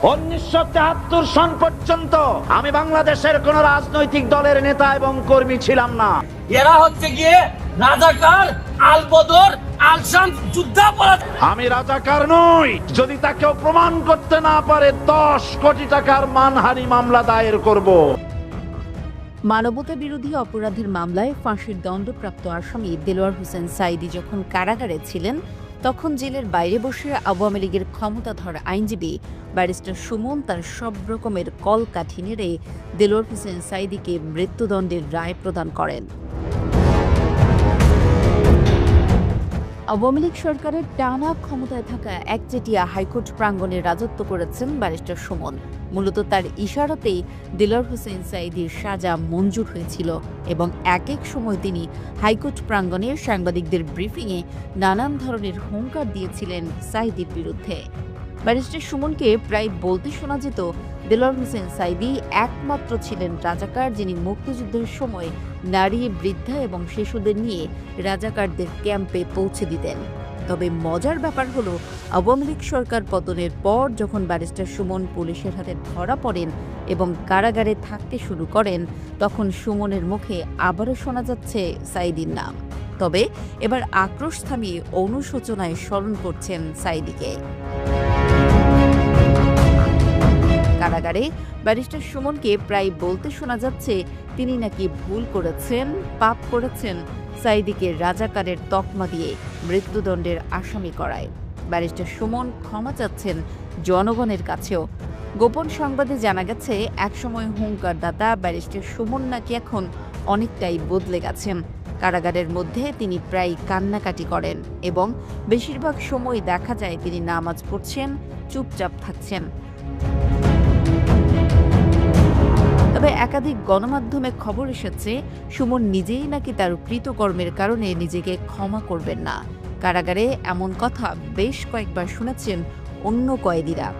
উনিশশো তেহাত্তর সন পর্যন্ত আমি বাংলাদেশের কোন রাজনৈতিক দলের নেতা এবং কর্মী ছিলাম না। এরা হচ্ছে গিয়ে রাজাকার আলবদর যুদ্ধাপরাধ। আমি রাজাকার নই। যদি তাকেও প্রমাণ করতে না পারে দশ কোটি টাকার মানহানি মামলা দায়ের করব। মানবতা বিরোধী অপরাধের মামলায় ফাঁসির দণ্ডপ্রাপ্ত আসামি দেলোয়ার হোসেন সাইদি যখন কারাগারে ছিলেন তখন জেলের বাইরে বসে আওয়ামী লীগের ক্ষমতাধর আইনজীবী ব্যারিস্টার সুমন তার সব রকমের কলকাঠি নেড়ে দেলোর হোসেন সাইদিকে মৃত্যুদণ্ডের রায় প্রদান করেন। আওয়ামী লীগ সরকারের টানা ক্ষমতায় থাকা একচেটিয়া হাইকোর্ট প্রাঙ্গণে রাজত্ব করেছেন ব্যারিস্টার সুমন। মূলত তার ইশারাতেই দিলার হোসেন সাইদির সাজা মঞ্জুর হয়েছিল এবং এক এক সময় তিনি হাইকোর্ট প্রাঙ্গণে সাংবাদিকদের ব্রিফিংয়ে নানান ধরনের হুঙ্কার দিয়েছিলেন সাইদির বিরুদ্ধে। ব্যারিস্টার সুমনকে প্রায় বলতে শোনা যেত, দেলোয়ার হোসেন সাইদি একমাত্র ছিলেন রাজাকার যিনি মুক্তিযুদ্ধের সময় নারী, বৃদ্ধা এবং শিশুদের নিয়ে রাজাকারদের ক্যাম্পে পৌঁছে দিতেন। তবে মজার ব্যাপার হলো, আওয়ামী লীগ সরকার পতনের পর যখন ব্যারিস্টার সুমন পুলিশের হাতে ধরা পড়েন এবং কারাগারে থাকতে শুরু করেন, তখন সুমনের মুখে আবারও শোনা যাচ্ছে সাইদির নাম। তবে এবার আক্রোশ থামিয়ে অনুশোচনায় স্মরণ করছেন সাইদিকে। কারাগারে ব্যারিস্টার সুমনকে প্রায় বলতে শোনা যাচ্ছে, তিনি নাকি ভুল করেছেন, পাপ করেছেন সাইদিকে রাজাকারের তকমা দিয়ে মৃত্যুদণ্ডের আসামি করায়। ব্যারিস্টার সুমন ক্ষমা চাচ্ছেন জনগণের কাছেও। গোপন সংবাদে জানা গেছে, একসময় হুঙ্কারদাতা ব্যারিস্টার সুমন নাকি এখন অনেকটাই বদলে গেছেন। কারাগারের মধ্যে তিনি প্রায় কান্নাকাটি করেন এবং বেশিরভাগ সময় দেখা যায় তিনি নামাজ পড়ছেন, চুপচাপ থাকছেন। তবে একাধিক গণমাধ্যমে খবর এসেছে, সুমন নিজেই নাকি তার কৃতকর্মের কারণে নিজেকে ক্ষমা করবেন না। কারাগারে এমন কথা বেশ কয়েকবার শুনেছেন অন্য কয়েদিরা।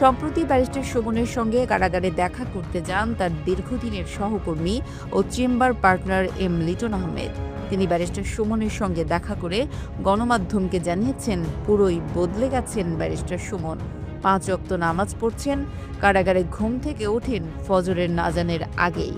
সম্প্রতি ব্যারিস্টার সুমনের সঙ্গে কারাগারে দেখা করতে যান তার দীর্ঘদিনের সহকর্মী ও chamber partner M Liton Ahmed. তিনি ব্যারিস্টার সুমনের সঙ্গে দেখা করে গণমাধ্যমকে জানিয়েছেন, পুরোই বদলে গেছেন ব্যারিস্টার সুমন। পাঁচ অক্ত নামাজ পড়ছেন, কারাগারে ঘুম থেকে ওঠেন ফজরের নাজানের আগেই।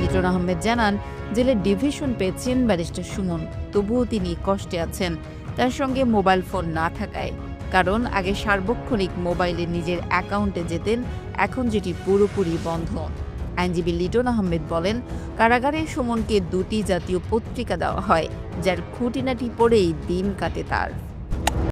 লিটন আহমেদ জানান, জেলে ডিভিশন পেয়েছেন ব্যারিস্টার সুমন, তবুও তিনি কষ্টে আছেন। তার সঙ্গে মোবাইল ফোন না থাকায়। কারণ, আগে সার্বক্ষণিক মোবাইলে নিজের অ্যাকাউন্টে যেতেন, এখন যেটি পুরোপুরি বন্ধ। আইনজীবী লিটন আহমেদ বলেন, কারাগারে সুমনকে দুটি জাতীয় পত্রিকা দেওয়া হয়, যার খুঁটিনাটি পড়েই দিন কাটে তার।